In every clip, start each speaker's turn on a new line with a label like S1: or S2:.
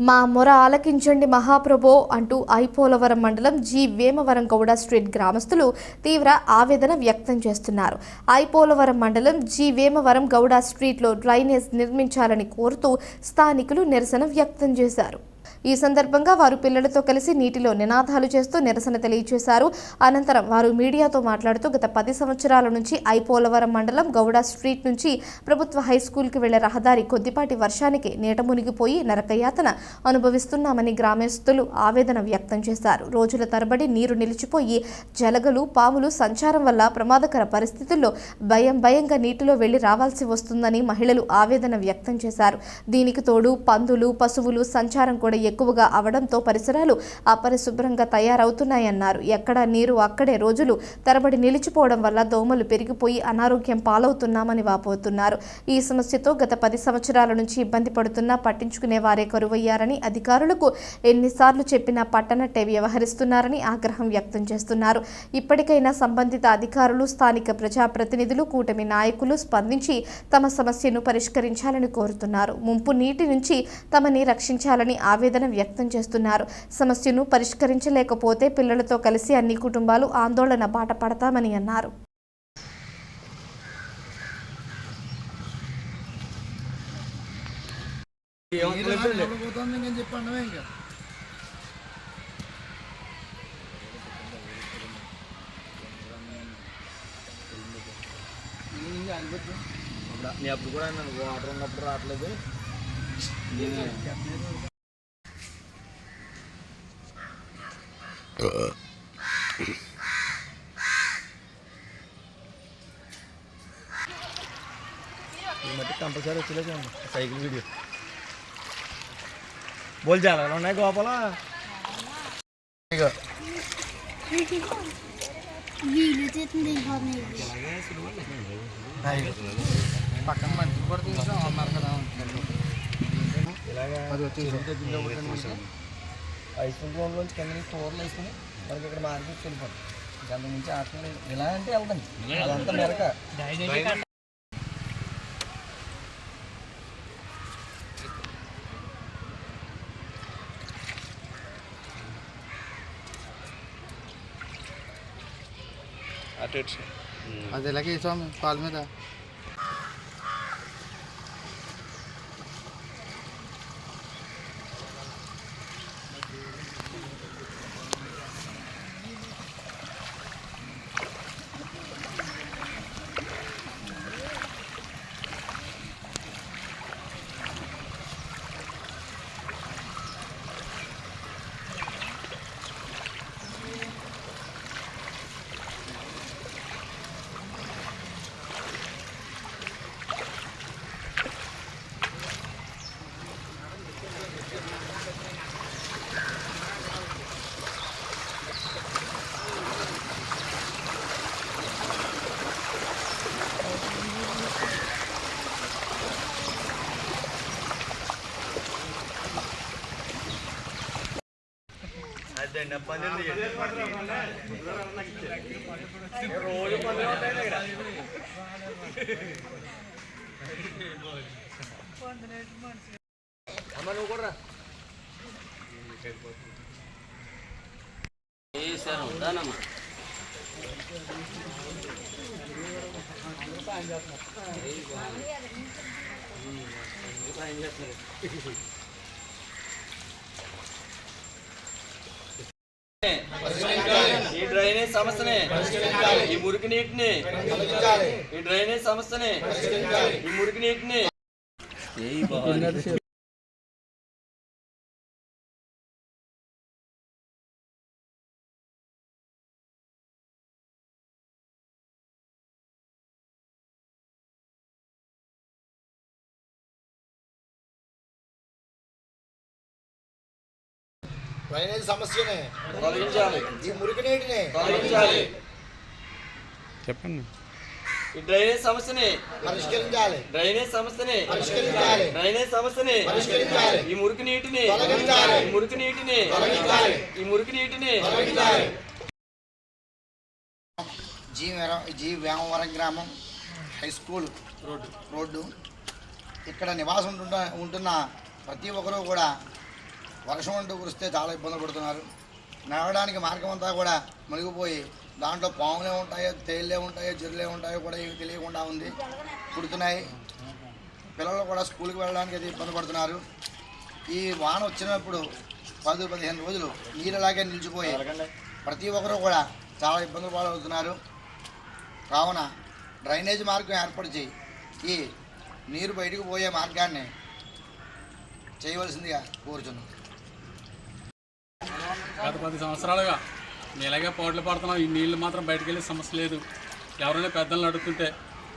S1: మా మొర ఆలకించండి మహాప్రభో అంటూ ఐపోలవరం మండలం జి. వేమవరం గౌడ స్ట్రీట్ గ్రామస్తులు తీవ్ర ఆవేదన వ్యక్తం చేస్తున్నారు. ఐపోలవరం మండలం జి. వేమవరం గౌడ స్ట్రీట్లో డ్రైనేజ్ నిర్మించాలని కోరుతూ స్థానికులు నిరసన వ్యక్తం చేశారు. ఈ సందర్భంగా వారు పిల్లలతో కలిసి నీటిలో నినాదాలు చేస్తూ నిరసన తెలియజేశారు అనంతరం వారు మీడియాతో మాట్లాడుతూ గత పది సంవత్సరాల నుంచి ఐపోలవరం మండలం గౌడ స్ట్రీట్ నుంచి ప్రభుత్వ హై స్కూల్కి వెళ్ళే రహదారి కొద్దిపాటి వర్షానికి నీట మునిగిపోయి నరకయాతన అనుభవిస్తున్నామని గ్రామస్తులు ఆవేదన వ్యక్తం చేశారు. రోజుల తరబడి నీరు నిలిచిపోయి జలగలు పాములు సంచారం వల్ల ప్రమాదకర పరిస్థితుల్లో భయం భయంగా నీటిలో వెళ్ళి రావాల్సి వస్తుందని మహిళలు ఆవేదన వ్యక్తం చేశారు. దీనికి తోడు పందులు పశువులు సంచారం కూడా ఎక్కువగా అవడంతో పరిసరాలు అపరిశుభ్రంగా తయారవుతున్నాయన్నారు. ఎక్కడ నీరు అక్కడే రోజులు తరబడి నిలిచిపోవడం వల్ల దోమలు పెరిగిపోయి అనారోగ్యం పాలవుతున్నామని వాపోతున్నారు. ఈ సమస్యతో గత పది సంవత్సరాల నుంచి ఇబ్బంది పడుతున్నా పట్టించుకునే వారే కరువయ్యారని అధికారులకు ఎన్నిసార్లు చెప్పినా పట్టనట్టే వ్యవహరిస్తున్నారని ఆగ్రహం వ్యక్తం చేస్తున్నారు. ఇప్పటికైనా సంబంధిత అధికారులు స్థానిక ప్రజాప్రతినిధులు కూటమి నాయకులు స్పందించి తమ సమస్యను పరిష్కరించాలని కోరుతున్నారు. ముంపు నీటి నుంచి తమని రక్షించాలని ఆవేదన ఆవేదన వ్యక్తం చేస్తున్నారు. సమస్యను పరిష్కరించలేకపోతే పిల్లలతో కలిసి అన్ని కుటుంబాలు ఆందోళన బాట పడతామని అన్నారు.
S2: నేను
S3: నీ అప్పుడు కూడా నన్ను వాటర్ ఉన్నప్పుడు రావట్లేదు. మట్టి కంపల్సరీ వచ్చేలే చూడండి. Cycle video. బోల్ చాలా ఉన్నాయి గోపాల?
S2: పక్కన మంచి కూడా తీసుకురా అన్నారు కదా.
S3: ఇలాగా
S2: అది వచ్చేసి
S3: హై స్కూల్ గ్రౌండ్ నుంచి కింద నుంచి టోర్లు వేసుకుని మనకి ఇక్కడ మార్కెట్ వెళ్ళిపోతాం. గంట నుంచి ఆటలు ఇలా అంటే వెళ్తాం. అదంతా మెరక.
S2: అది ఎలాగే స్వామి పాల మీద?
S3: రోజు పనులు ఉంటాయి ఇక్కడ అమ్మ నువ్వు కూడా రా. ఈ డ్రైనేజ్ సమస్యనే ఈ మురికి నీటిని ఈ డ్రైనేజ్ సమస్యనే ఈ మురికి నీటిని.
S2: డ్రైనేజ్ సమస్యనే
S3: తొలగించాలి
S2: ఈ మురికి నీటిని
S3: తొలగించాలి
S4: చెప్పండి.
S3: ఈ డ్రైనేజ్ సమస్యని.
S2: పరిష్కరించాలి.
S3: డ్రైనేజ్ సమస్యని.
S2: పరిష్కరించాలి.
S3: డ్రైనేజ్ సమస్యని.
S2: పరిష్కరించాలి.
S3: ఈ మురికి నీటిని
S2: తొలగించాలి.
S3: ఈ మురికి నీటిని
S2: తొలగించాలి.
S3: ఈ మురికి నీటిని
S2: తొలగించాలి.
S5: జీ వేర- జీ వేమవరం గ్రామం హై స్కూల్ రోడ్డు. రోడ్డు. ఇక్కడ నివాసం ఉంటున్న ఉంటున్న ప్రతి ఒక్కరూ కూడా వర్షం అంటూ కురిస్తే చాలా ఇబ్బంది పడుతున్నారు. నడవడానికి మార్గం అంతా కూడా మునిగిపోయి దాంట్లో పాములే ఉంటాయో తేళ్ళే ఉంటాయో జర్రులే ఉంటాయో కూడా ఏమి తెలియకుండా ఉంది. పుడుతున్నాయి పిల్లలు కూడా స్కూల్కి వెళ్ళడానికి అది ఇబ్బంది పడుతున్నారు. ఈ వాన వచ్చినప్పుడు పది పదిహేను రోజులు నీళ్ళలాగే నిలిచిపోయి ప్రతి ఒక్కరూ కూడా చాలా ఇబ్బందులు పాలవుతున్నారు. కావున డ్రైనేజ్ మార్గం ఏర్పరిచి ఈ నీరు బయటకు పోయే మార్గాన్ని చేయవలసిందిగా కోరుచున్నాను
S4: గత పది సంవత్సరాలుగా ఇలాగే పోట్లు పడుతున్నాం. ఈ నీళ్ళు మాత్రం బయటకు వెళ్ళే సమస్య లేదు. ఎవరైనా పెద్దలను అడుగుతుంటే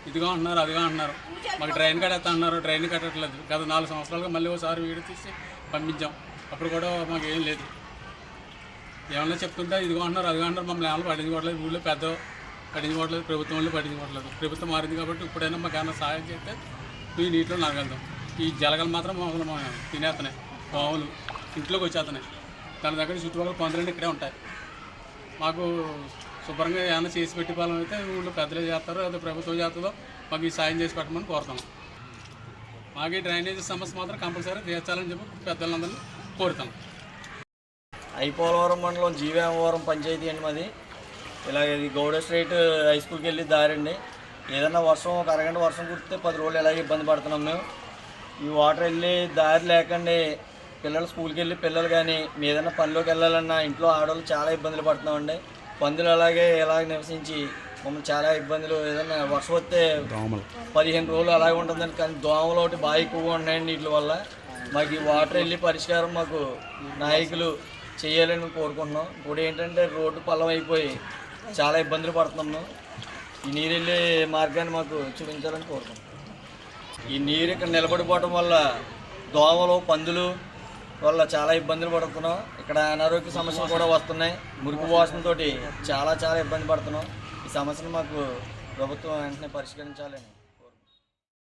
S4: ఇదిగా అంటున్నారు అదిగా అంటున్నారు. మాకు డ్రైన్ కట్టేస్తా అన్నారు. డ్రైన్ కట్టట్లేదు. గత నాలుగు సంవత్సరాలుగా మళ్ళీ ఒకసారి వీడియో తీసి పంపించాం. అప్పుడు కూడా మాకు ఏం లేదు. ఏమన్నా చెప్తుంటే ఇదిగో అంటున్నారు అదిగా అంటారు మమ్మల్ని ఏమైనా పట్టించుకోవట్లేదు. ఊళ్ళో పెద్ద పట్టించుకోవట్లేదు. ప్రభుత్వం వాళ్ళు పట్టించుకోవట్లేదు. ప్రభుత్వం మారింది కాబట్టి ఇప్పుడైనా మాకు ఏమైనా సహాయం చేస్తే ఈ నీటిలో నడగలుగుతాం ఈ జలగలు మాత్రం మామూలు మా తినేస్తున్నాయి. పాములు. ఇంట్లోకి వచ్చేస్తున్నాయి. దాని దగ్గర చుట్టుపక్కల పందులన్నీ ఇక్కడే ఉంటాయి మాకు శుభ్రంగా ఏమైనా చేసి పెట్టి పాలన అయితే ఊళ్ళో పెద్దలే చేస్తారో అదే ప్రభుత్వం చేస్తుందో మాకు ఈ సాయం చేసి పెట్టమని కోరుతాం మాకు ఈ డ్రైనేజ్ సమస్య మాత్రం కంపల్సరీ తీర్చాలని చెప్పి పెద్దలందరినీ కోరుతాం.
S3: ఐపోలవరం మండలం జీవేమవరం పంచాయతీ అండి మాది. ఇలాగ ఇది గౌడ స్ట్రీట్ హై స్కూల్కి వెళ్ళి దారండి ఏదైనా వర్షం ఒక అరగంట వర్షం కుడితే పది రోజులు ఇలాగే ఇబ్బంది పడుతున్నాం మేము. ఈ వాటర్ వెళ్ళి దారి లేకండి. పిల్లలు స్కూల్కి వెళ్ళి పిల్లలు కానీ మీ ఏదైనా పనిలోకి వెళ్ళాలన్నా ఇంట్లో ఆడవాళ్ళు చాలా ఇబ్బందులు పడుతున్నామండి. పందులు అలాగే ఇలాగ నివసించి మమ్మల్ని చాలా ఇబ్బందులు ఏదైనా వర్షం వస్తే
S4: దోమలు.
S3: పదిహేను రోజులు అలాగే ఉంటుందని కానీ దోమలు ఒకటి బాగా ఎక్కువగా ఉన్నాయండి వీటి వల్ల. మాకు ఈ వాటర్ వెళ్ళి పరిష్కారం మాకు నాయకులు చేయాలని కోరుకుంటున్నాం. ఇప్పుడు ఏంటంటే రోడ్డు పల్లం అయిపోయి చాలా ఇబ్బందులు పడుతున్నాము. ఈ నీరు వెళ్ళే మార్గాన్ని మాకు చూపించాలని కోరుకుంటున్నాం. ఈ నీరు ఇక్కడ నిలబడిపోవడం వల్ల దోమలు పందులు వల్ల చాలా ఇబ్బందులు పడుతున్నాం. ఇక్కడ అనారోగ్య సమస్యలు కూడా వస్తున్నాయి. మురికి వాసనతోటి చాలా చాలా ఇబ్బంది పడుతున్నాం. ఈ సమస్యను మాకు ప్రభుత్వం వెంటనే పరిష్కరించాలని